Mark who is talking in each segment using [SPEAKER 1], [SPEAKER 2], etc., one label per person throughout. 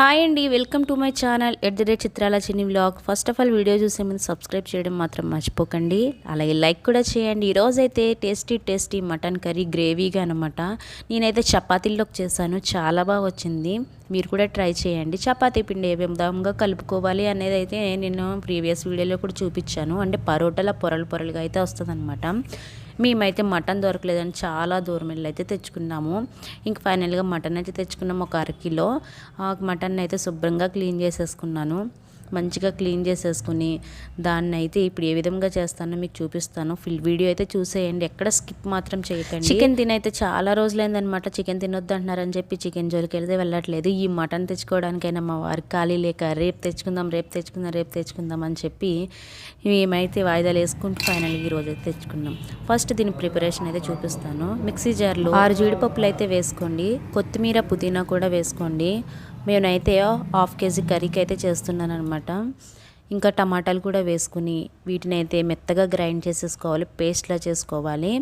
[SPEAKER 1] Hi అండి welcome to my channel. At the rate చిత్రాల చిన్ని vlog. First of all video చూసే ముందు సబ్స్క్రైబ్ చేయడం మాత్రం మర్చిపోకండి. అలాగే లైక్ కూడా చేయండి. ఈరోజైతే టేస్టీ టేస్టీ మటన్ కర్రీ గ్రేవీగా అనమాట నేనైతే చపాతీల్లోకి చేశాను. చాలా బాగా వచ్చింది. మీరు కూడా ట్రై చేయండి. చపాతీ పిండి ఏ విధంగా కలుపుకోవాలి అనేది అయితే నేను ప్రీవియస్ వీడియోలో కూడా చూపించాను. అంటే పరోటాల పొరలు పొరలుగా అయితే వస్తుంది మేమైతే మటన్ దొరకలేదని చాలా దూరం వెళ్ళి అయితే తెచ్చుకున్నాము. ఇంక ఫైనల్గా మటన్ అయితే తెచ్చుకున్నాము ఒక అరకిలో. ఆ మటన్ అయితే శుభ్రంగా క్లీన్ చేసేసుకున్నాను. మంచిగా క్లీన్ చేసేసుకుని దాన్ని అయితే ఇప్పుడు ఏ విధంగా చేస్తానో మీకు చూపిస్తాను. ఫుల్ వీడియో అయితే చూసేయండి. ఎక్కడ స్కిప్ మాత్రం చేయకండి. చికెన్ తినైతే చాలా రోజులైందనమాట చికెన్ తినొద్దు అంటున్నారని చెప్పి చికెన్ జోలికి వెళ్తే వెళ్ళట్లేదు. ఈ మటన్ తెచ్చుకోవడానికైనా మా వారికి ఖాళీ లేక రేపు తెచ్చుకుందాం రేపు తెచ్చుకుందాం రేపు తెచ్చుకుందాం అని చెప్పి మేమైతే వాయిదాలు వేసుకుంటూ ఫైనల్ ఈ రోజు అయితే తెచ్చుకున్నాం. ఫస్ట్ దీని ప్రిపరేషన్ అయితే చూపిస్తాను. మిక్సీ జార్లో ఆరు జీడిపప్పులు అయితే వేసుకోండి. కొత్తిమీర పుదీనా కూడా వేసుకోండి. నేనైతే హాఫ్ కేజీ కర్రీకి అయితే చేస్తున్నాను అనమాట ఇంకా టమాటాలు కూడా వేసుకుని వీటిని అయితే మెత్తగా గ్రైండ్ చేసేసుకోవాలి పేస్ట్లా చేసుకోవాలి.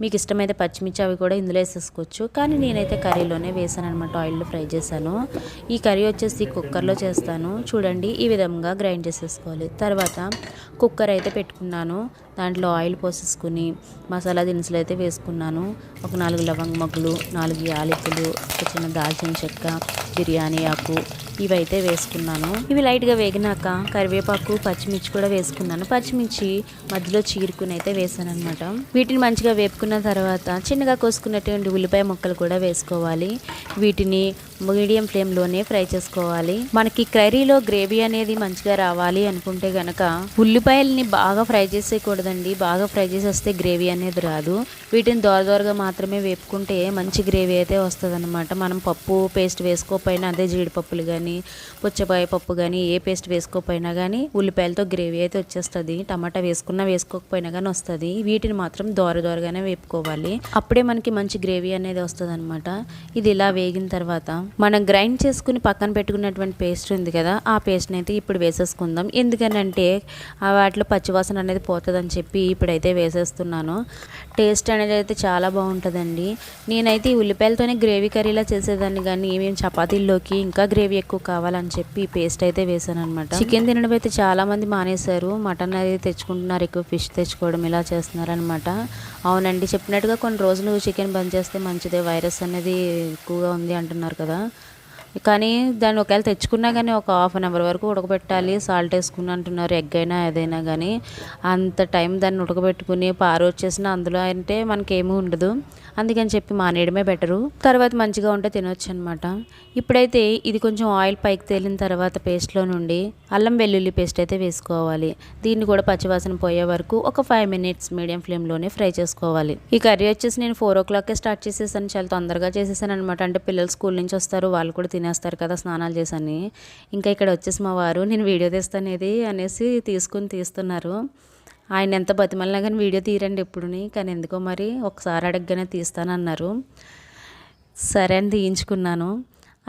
[SPEAKER 1] మీకు ఇష్టమైతే పచ్చిమిర్చి అవి కూడా ఇందులో వేసేసుకోవచ్చు. కానీ నేనైతే కర్రీలోనే వేసాను అనమాట ఆయిల్లో ఫ్రై చేశాను. ఈ కర్రీ వచ్చేసి కుక్కర్లో చేస్తాను. చూడండి ఈ విధంగా గ్రైండ్ చేసేసుకోవాలి. తర్వాత కుక్కర్ అయితే పెట్టుకున్నాను. దాంట్లో ఆయిల్ పోసేసుకుని మసాలా దినుసులు అయితే వేసుకున్నాను. ఒక నాలుగు లవంగ మొగ్గలు నాలుగు యాలకులు ఒక చిన్న దాల్చిన చెక్క బిర్యానీ ఆకు ఇవైతే వేసుకున్నాను. ఇవి లైట్గా వేగినాక కరివేపాకు పచ్చిమిర్చి కూడా వేసుకున్నాను. పచ్చిమిర్చి మధ్యలో చీరుకుని అయితే వేసాను అనమాట వీటిని మంచిగా వేపుకున్న తర్వాత చిన్నగా కోసుకున్నటువంటి ఉల్లిపాయ ముక్కలు కూడా వేసుకోవాలి. వీటిని మీడియం ఫ్లేమ్లోనే ఫ్రై చేసుకోవాలి. మనకి కర్రీలో గ్రేవీ అనేది మంచిగా రావాలి అనుకుంటే గనక ఉల్లిపాయల్ని బాగా ఫ్రై చేసేయకూడదండి. బాగా ఫ్రై చేసేస్తే గ్రేవీ అనేది రాదు. వీటిని దోర దోరగా మాత్రమే వేపుకుంటే మంచి గ్రేవీ అయితే వస్తుంది మనం పప్పు పేస్ట్ వేసుకోకపోయినా అదే జీడిపప్పులు కానీ పుచ్చపాయ పప్పు కానీ ఏ పేస్ట్ వేసుకోకపోయినా కానీ ఉల్లిపాయలతో గ్రేవీ అయితే వచ్చేస్తుంది. టమాటా వేసుకున్నా వేసుకోకపోయినా కానీ వస్తుంది. వీటిని మాత్రం దోర దోరగానే వేపుకోవాలి. అప్పుడే మనకి మంచి గ్రేవీ అనేది వస్తుంది అనమాట ఇది ఇలా వేగిన తర్వాత మనం గ్రైండ్ చేసుకుని పక్కన పెట్టుకున్నటువంటి పేస్ట్ ఉంది కదా ఆ పేస్ట్ని అయితే ఇప్పుడు వేసేసుకుందాం. ఎందుకనంటే ఆ వాటిలో పచ్చివాసన అనేది పోతుందని చెప్పి ఇప్పుడైతే వేసేస్తున్నాను. టేస్ట్ అనేది అయితే చాలా బాగుంటుందండి. నేనైతే ఈ ఉల్లిపాయలతోనే గ్రేవీ కర్రీలా చేసేదాన్ని కానీ మేము చపాతీల్లోకి ఇంకా గ్రేవీ ఎక్కువ కావాలని చెప్పి పేస్ట్ అయితే వేసాను అనమాట చికెన్ తినడం అయితే చాలా మంది మానేశారు. మటన్ అనేది తెచ్చుకుంటున్నారు ఎక్కువ ఫిష్ తెచ్చుకోవడం ఇలా చేస్తున్నారనమాట అవునండి చెప్పినట్టుగా కొన్ని రోజులు చికెన్ బంద్ చేస్తే మంచిదే వైరస్ అనేది ఎక్కువగా ఉంది అంటున్నారు కదా. కానీ దాన్ని ఒకవేళ తెచ్చుకున్నా కానీ ఒక హాఫ్ అన్ అవర్ వరకు ఉడకబెట్టాలి. సాల్ట్ వేసుకుని అంటున్నారు ఎగ్ అయినా ఏదైనా కానీ. అంత టైం దాన్ని ఉడకబెట్టుకుని పారు వచ్చేసిన అందులో అంటే మనకేమీ ఉండదు. అందుకని చెప్పి మానేయడమే బెటరు. తర్వాత మంచిగా ఉంటే తినొచ్చు అనమాట ఇప్పుడైతే ఇది కొంచెం ఆయిల్ పైకి తేలిన తర్వాత పేస్ట్లో నుండి అల్లం వెల్లుల్లి పేస్ట్ అయితే వేసుకోవాలి. దీన్ని కూడా పచ్చివాసన పోయే వరకు ఒక ఫైవ్ మినిట్స్ మీడియం ఫ్లేమ్లోనే ఫ్రై చేసుకోవాలి. ఈ కర్రీ వచ్చేసి నేను ఫోర్ ఓ క్లాక్కే స్టార్ట్ చేసేసాను. చాలా తొందరగా చేసేసాను అనమాట అంటే పిల్లలు స్కూల్ నుంచి వస్తారు వాళ్ళు కూడా తినేస్తారు కదా స్నానాలు చేసని. ఇంకా ఇక్కడ వచ్చేసి మా వారు నేను వీడియో తీస్తానేది అనేసి తీసుకుని తీస్తున్నారు. ఆయన ఎంత బతిమల్లా కానీ వీడియో తీరండి ఎప్పుడుని కానీ ఎందుకో మరి ఒకసారి అడగగానే తీస్తానన్నారు. సరే అని తీయించుకున్నాను.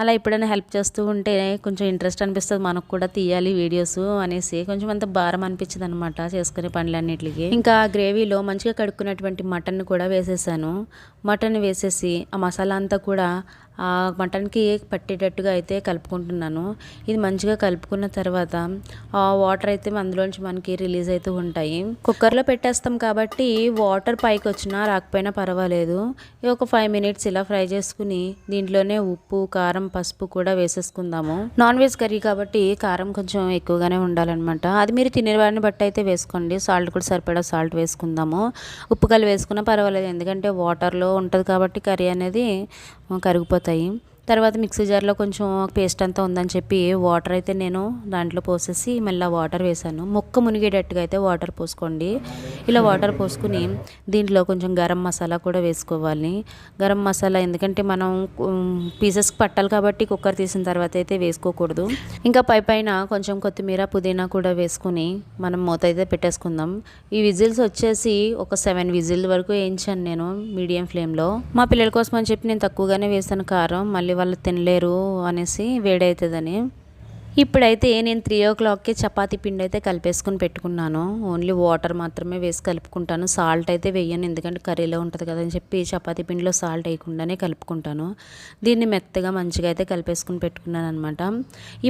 [SPEAKER 1] అలా ఎప్పుడైనా హెల్ప్ చేస్తూ ఉంటే కొంచెం ఇంట్రెస్ట్ అనిపిస్తుంది మనకు కూడా తీయాలి వీడియోస్ అనేసి. కొంచెం అంత భారం అనిపించింది అనమాట చేసుకునే పనులన్నిటికి. ఇంకా గ్రేవీలో మంచిగా కడుక్కున్నటువంటి మటన్ కూడా వేసేసాను. మటన్ వేసేసి ఆ మసాలా అంతా కూడా మటన్కి పట్టేటట్టుగా అయితే కలుపుకుంటున్నాను. ఇది మంచిగా కలుపుకున్న తర్వాత ఆ వాటర్ అయితే అందులోంచి మనకి రిలీజ్ అవుతూ ఉంటాయి. కుక్కర్లో పెట్టేస్తాం కాబట్టి వాటర్ పైకి వచ్చినా రాకపోయినా పర్వాలేదు. ఒక ఫైవ్ మినిట్స్ ఇలా ఫ్రై చేసుకుని దీంట్లోనే ఉప్పు కారం పసుపు కూడా వేసేసుకుందాము. నాన్ వెజ్ కర్రీ కాబట్టి కారం కొంచెం ఎక్కువగానే ఉండాలన్నమాట. అది మీరు తినేవాడిని బట్టి అయితే వేసుకోండి. సాల్ట్ కూడా సరిపడా సాల్ట్ వేసుకుందాము. ఉప్పు కలిపి వేసుకున్నా పర్వాలేదు. ఎందుకంటే వాటర్లో ఉంటుంది కాబట్టి కర్రీ అనేది కరిగిపోతాయి తర్వాత మిక్సీ జార్లో కొంచెం పేస్ట్ అంతా ఉందని చెప్పి వాటర్ అయితే నేను దాంట్లో పోసేసి మళ్ళీ వాటర్ వేసాను మొక్క మునిగేటట్టుగా అయితే వాటర్ పోసుకోండి. ఇలా వాటర్ పోసుకుని దీంట్లో కొంచెం గరం మసాలా కూడా వేసుకోవాలి. గరం మసాలా ఎందుకంటే మనం పీసెస్కి పట్టాలి కాబట్టి కుక్కర్ తీసిన తర్వాత అయితే వేసుకోకూడదు. ఇంకా పై పైన కొంచెం కొత్తిమీర పుదీనా కూడా వేసుకుని మనం మూత అయితే పెట్టేసుకుందాం. ఈ విజిల్స్ వచ్చేసి ఒక సెవెన్ విజిల్ వరకు వేయించాను నేను మీడియం ఫ్లేమ్లో. మా పిల్లల కోసం అని చెప్పి నేను తక్కువగానే వేసాను కారం. మళ్ళీ వాళ్ళు తినలేరు అనేసి వేడవుతుందని ఇప్పుడైతే నేను త్రీ ఓ క్లాక్కి చపాతీ పిండి అయితే కలిపేసుకుని పెట్టుకున్నాను. ఓన్లీ వాటర్ మాత్రమే వేసి కలుపుకుంటాను. సాల్ట్ అయితే వేయను ఎందుకంటే కర్రీలో ఉంటుంది కదా అని చెప్పి చపాతీ పిండిలో సాల్ట్ వేయకుండానే కలుపుకుంటాను. దీన్ని మెత్తగా మంచిగా అయితే కలిపేసుకుని పెట్టుకున్నాను అనమాట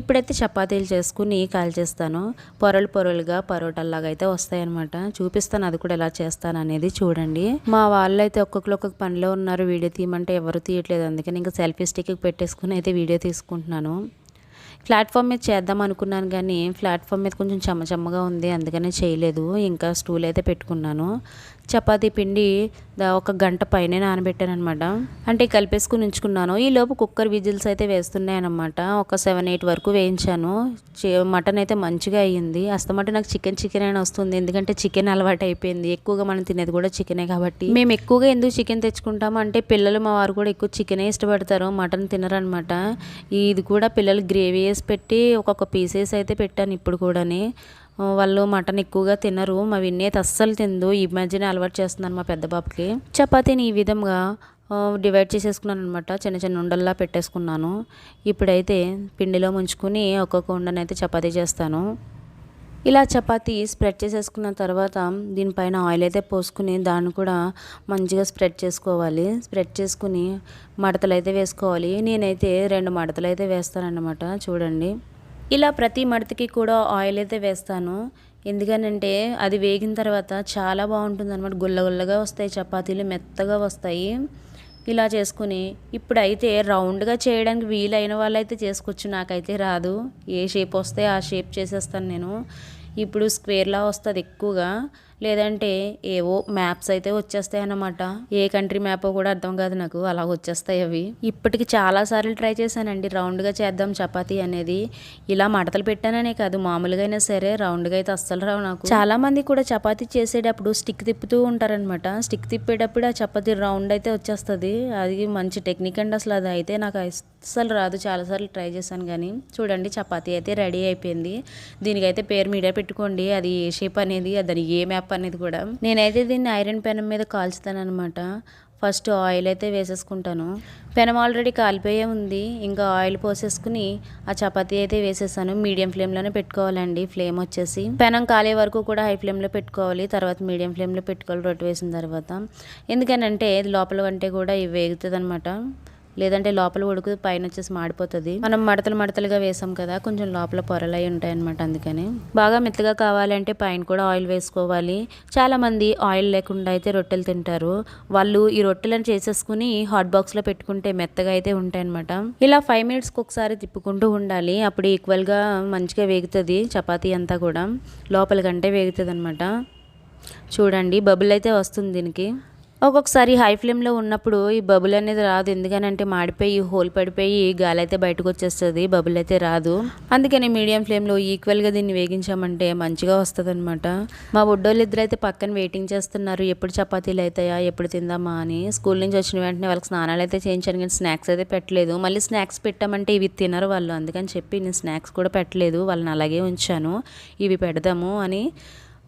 [SPEAKER 1] ఇప్పుడైతే చపాతీలు చేసుకుని కాల్చేస్తాను పొరలు పొరలుగా పరోటాల్లాగా అయితే వస్తాయన్నమాట చూపిస్తాను అది కూడా ఎలా చేస్తాను అనేది చూడండి. మా వాళ్ళు అయితే ఒక్కొక్కరు ఒక్కొక్క పనిలో ఉన్నారు. వీడియో తీయమంటే ఎవరు తీయట్లేదు. అందుకని ఇంకా సెల్ఫీ స్టిక్ పెట్టేసుకుని అయితే వీడియో తీసుకుంటున్నాను. ప్లాట్ఫామ్ మీద చేద్దాం అనుకున్నాను కానీ ప్లాట్ఫామ్ మీద కొంచెం చెమ్మచెమ్మగా ఉంది అందుకనే చేయలేదు. ఇంకా స్టూల్ అయితే పెట్టుకున్నాను. చపాతీ పిండి ఒక గంట పైనే నానబెట్టాను అనమాట అంటే కలిపేసుకుని ఉంచుకున్నాను. ఈ లోపు కుక్కర్ విజిల్స్ అయితే వేస్తున్నాయి అనమాట ఒక సెవెన్ ఎయిట్ వరకు వేయించాను. మటన్ అయితే మంచిగా అయ్యింది. అస్తమాట నాకు చికెన్ చికెన్ అని వస్తుంది. ఎందుకంటే చికెన్ అలవాటు అయిపోయింది. ఎక్కువగా మనం తినేది కూడా చికెనే కాబట్టి. మేము ఎక్కువగా ఎందుకు చికెన్ తెచ్చుకుంటాము అంటే పిల్లలు మా వారు కూడా ఎక్కువ చికెనే ఇష్టపడతారు. మటన్ తినరనమాట ఇది కూడా పిల్లలు గ్రేవీ వేసి పెట్టి ఒక్కొక్క పీసెస్ అయితే పెట్టాను ఇప్పుడు కూడాని. వాళ్ళు మటన్ ఎక్కువగా తినరు. మా విన్నీ అస్సలు తిందు ఈ మధ్యనే అలవాటు చేస్తున్నాను మా పెద్ద బాబుకి. చపాతీని ఈ విధంగా డివైడ్ చేసేసుకున్నాను అనమాట చిన్న చిన్న ఉండల్లా పెట్టేసుకున్నాను. ఇప్పుడైతే పిండిలో ముంచుకుని ఒక్కొక్క ఉండనైతే చపాతీ చేస్తాను. ఇలా చపాతీ స్ప్రెడ్ చేసేసుకున్న తర్వాత దీనిపైన ఆయిల్ అయితే పోసుకుని దాన్ని కూడా మంచిగా స్ప్రెడ్ చేసుకోవాలి. స్ప్రెడ్ చేసుకుని మడతలు అయితే వేసుకోవాలి. నేనైతే రెండు మడతలు అయితే వేస్తానన్నమాట. చూడండి. ఇలా ప్రతి మడతకి కూడా ఆయిల్ అయితే వేస్తాను. ఎందుకనంటే అది వేగిన తర్వాత చాలా బాగుంటుంది అనమాట గుల్లగుల్లగా వస్తాయి చపాతీలు మెత్తగా వస్తాయి. ఇలా చేసుకుని ఇప్పుడైతే రౌండ్గా చేయడానికి వీలైన వాళ్ళైతే చేసుకోవచ్చు. నాకైతే రాదు. ఏ షేప్ వస్తే ఆ షేప్ చేసేస్తాను నేను. ఇప్పుడు స్క్వేర్లా వస్తుంది ఎక్కువగా. లేదంటే ఏవో మ్యాప్స్ అయితే వచ్చేస్తాయి అన్నమాట. ఏ కంట్రీ మ్యాప్ కూడా అర్థం కాదు నాకు. అలా వచ్చేస్తాయి అవి. ఇప్పటికి చాలా సార్లు ట్రై చేశానండి. రౌండ్గా చేద్దాం చపాతీ అనేది. ఇలా మడతలు పెట్టాననే కాదు. మామూలుగా అయినా సరే రౌండ్గా అయితే అస్సలు రావు నాకు. చాలా మంది కూడా చపాతీ చేసేటప్పుడు స్టిక్ తిప్పుతూ ఉంటారనమాట స్టిక్ తిప్పేటప్పుడు ఆ చపాతీ రౌండ్ అయితే వచ్చేస్తుంది. అది మంచి టెక్నిక్ అండి అసలు అది. అయితే నాకు అస్సలు రాదు. చాలాసార్లు ట్రై చేశాను కానీ. చూడండి చపాతీ అయితే రెడీ అయిపోయింది. దీనికైతే పేరు మీడియా పెట్టుకోండి. అది ఏ షేప్ అనేది దాని ఏ మ్యాప్ అనేది కూడా. నేనైతే దీన్ని ఐరన్ పెనం మీద కాల్చుతాను అనమాట ఫస్ట్ ఆయిల్ అయితే వేసేసుకుంటాను. పెనం ఆల్రెడీ కాలిపోయే ఉంది. ఇంకా ఆయిల్ పోసేసుకుని ఆ చపాతీ అయితే వేసేసాను. మీడియం ఫ్లేమ్లోనే పెట్టుకోవాలండి. ఫ్లేమ్ వచ్చేసి పెనం కాలే వరకు కూడా హై ఫ్లేమ్లో పెట్టుకోవాలి. తర్వాత మీడియం ఫ్లేమ్లో పెట్టుకోవాలి. రొట్టె వేసిన తర్వాత. ఎందుకనంటే లోపల కంటే కూడా ఇవి వేగుతుంది లేదంటే లోపల ఉడుకు పైన వచ్చేసి మాడిపోతుంది. మనం మడతలు మడతలుగా వేసాం కదా కొంచెం లోపల పొరలు అయి ఉంటాయి అనమాట అందుకని. బాగా మెత్తగా కావాలంటే పైన కూడా ఆయిల్ వేసుకోవాలి. చాలా మంది ఆయిల్ లేకుండా అయితే రొట్టెలు తింటారు. వాళ్ళు ఈ రొట్టెలను చేసేసుకుని హాట్ బాక్స్లో పెట్టుకుంటే మెత్తగా అయితే ఉంటాయన్నమాట. ఇలా ఫైవ్ మినిట్స్కి ఒకసారి తిప్పుకుంటూ ఉండాలి. అప్పుడు ఈక్వల్గా మంచిగా వేగుతుంది చపాతీ అంతా కూడా. లోపల కంటే వేగుతుంది అనమాట చూడండి బబుల్ అయితే వస్తుంది దీనికి. ఒక్కొక్కసారి హై ఫ్లేమ్లో ఉన్నప్పుడు ఈ బబుల్ అనేది రాదు. ఎందుకనంటే మాడిపోయి హోల్ పడిపోయి గాలి అయితే బయటకు వచ్చేస్తుంది. బబుల్ అయితే రాదు. అందుకని మీడియం ఫ్లేమ్లో ఈక్వల్గా దీన్ని వేగించామంటే మంచిగా వస్తుంది అనమాట మా బుడ్డోళ్ళు ఇద్దరు అయితే పక్కన వెయిటింగ్ చేస్తున్నారు. ఎప్పుడు చపాతీలు అవుతాయా ఎప్పుడు తిందామా అని. స్కూల్ నుంచి వచ్చిన వెంటనే వాళ్ళకి స్నానాలు అయితే చేయించాను కానీ స్నాక్స్ అయితే పెట్టలేదు. మళ్ళీ స్నాక్స్ పెట్టామంటే ఇవి తినరు వాళ్ళు. అందుకని చెప్పి నేను స్నాక్స్ కూడా పెట్టలేదు. వాళ్ళని అలాగే ఉంచాను. ఇవి పెడదాము అని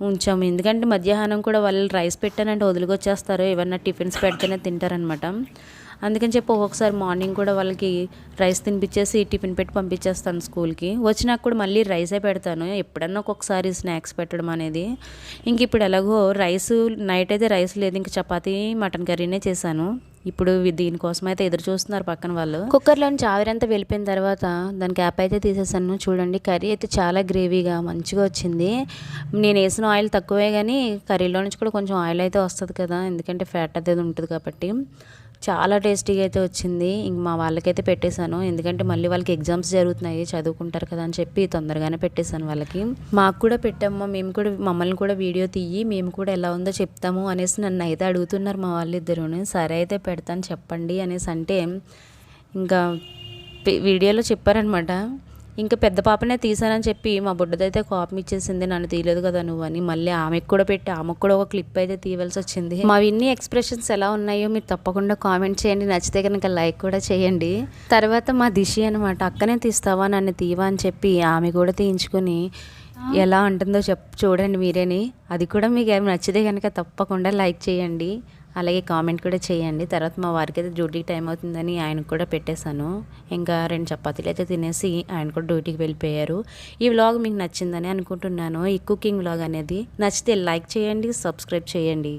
[SPEAKER 1] ఉంచాము. ఎందుకంటే మధ్యాహ్నం కూడా వాళ్ళు రైస్ పెట్టానంటే వదిలికొచ్చేస్తారు ఏమన్నా టిఫిన్స్ పెడితేనే తింటారనమాట అందుకని చెప్పి ఒక్కొక్కసారి మార్నింగ్ కూడా వాళ్ళకి రైస్ తినిపించేసి టిఫిన్ పెట్టి పంపించేస్తాను స్కూల్కి. వచ్చినాక కూడా మళ్ళీ రైసే పెడతాను. ఎప్పుడన్నా ఒక్కొక్కసారి స్నాక్స్ పెట్టడం అనేది. ఇంక ఇప్పుడు ఎలాగో రైస్ నైట్ అయితే రైస్ లేదు. ఇంక చపాతీ మటన్ కర్రీనే చేశాను. ఇప్పుడు దీనికోసం అయితే ఎదురు చూస్తున్నారు పక్కన వాళ్ళు. కుక్కర్లోని చావిరంతా వెళ్ళిపోయిన తర్వాత దాని క్యాప్ అయితే తీసేసాను. చూడండి కర్రీ అయితే చాలా గ్రేవీగా మంచిగా వచ్చింది. నేను వేసిన ఆయిల్ తక్కువే కానీ కర్రీలో నుంచి కూడా కొంచెం ఆయిల్ అయితే వస్తుంది కదా ఎందుకంటే ఫ్యాట్ అనేది ఉంటుంది కాబట్టి. చాలా టేస్టీగా అయితే వచ్చింది. ఇంక మా వాళ్ళకైతే పెట్టేశాను. ఎందుకంటే మళ్ళీ వాళ్ళకి ఎగ్జామ్స్ జరుగుతున్నాయి. చదువుకుంటారు కదా అని చెప్పి తొందరగానే పెట్టేశాను వాళ్ళకి. మాకు కూడా పెట్టామ్మా మేము కూడా మమ్మల్ని కూడా వీడియో తీయి మేము కూడా ఎలా ఉందో చెప్తాము అనేసి నన్ను అయితే అడుగుతున్నారు మా వాళ్ళిద్దరూని. సరే అయితే పెడతాను చెప్పండి అనేసి అంటే ఇంకా వీడియోలో చెప్పారనమాట. ఇంకా పెద్ద పాపనే తీసానని చెప్పి మా బుడ్డదైతే కోపం ఇచ్చేసింది నన్ను తీయలేదు కదా నువ్వు అని మళ్ళీ ఆమెకు కూడా పెట్టి ఆమెకు కూడా ఒక క్లిప్ అయితే తీయవలసి వచ్చింది. మా విన్ని ఎక్స్ప్రెషన్స్ ఎలా ఉన్నాయో మీరు తప్పకుండా కామెంట్ చేయండి నచ్చితే కనుక లైక్ కూడా చేయండి. తర్వాత మా దిశి అనమాట అక్కనే తీస్తావా నన్ను తీవా అని చెప్పి ఆమె కూడా తీయించుకొని ఎలా ఉంటుందో చెప్ చూడండి మీరేని. అది కూడా మీకు ఏమి నచ్చితే కనుక తప్పకుండా లైక్ చేయండి. అలాగే కామెంట్ కూడా చేయండి. తర్వాత మా వారికి అయితే డ్యూటీకి టైం అవుతుందని ఆయనకు కూడా పెట్టేశాను. ఇంకా రెండు చపాతీలు అయితే తినేసి ఆయన కూడా డ్యూటీకి వెళ్ళిపోయారు. ఈ వ్లాగ్ మీకు నచ్చిందని అనుకుంటున్నాను. ఈ కుకింగ్ వ్లాగ్ అనేది నచ్చితే లైక్ చేయండి సబ్స్క్రైబ్ చేయండి.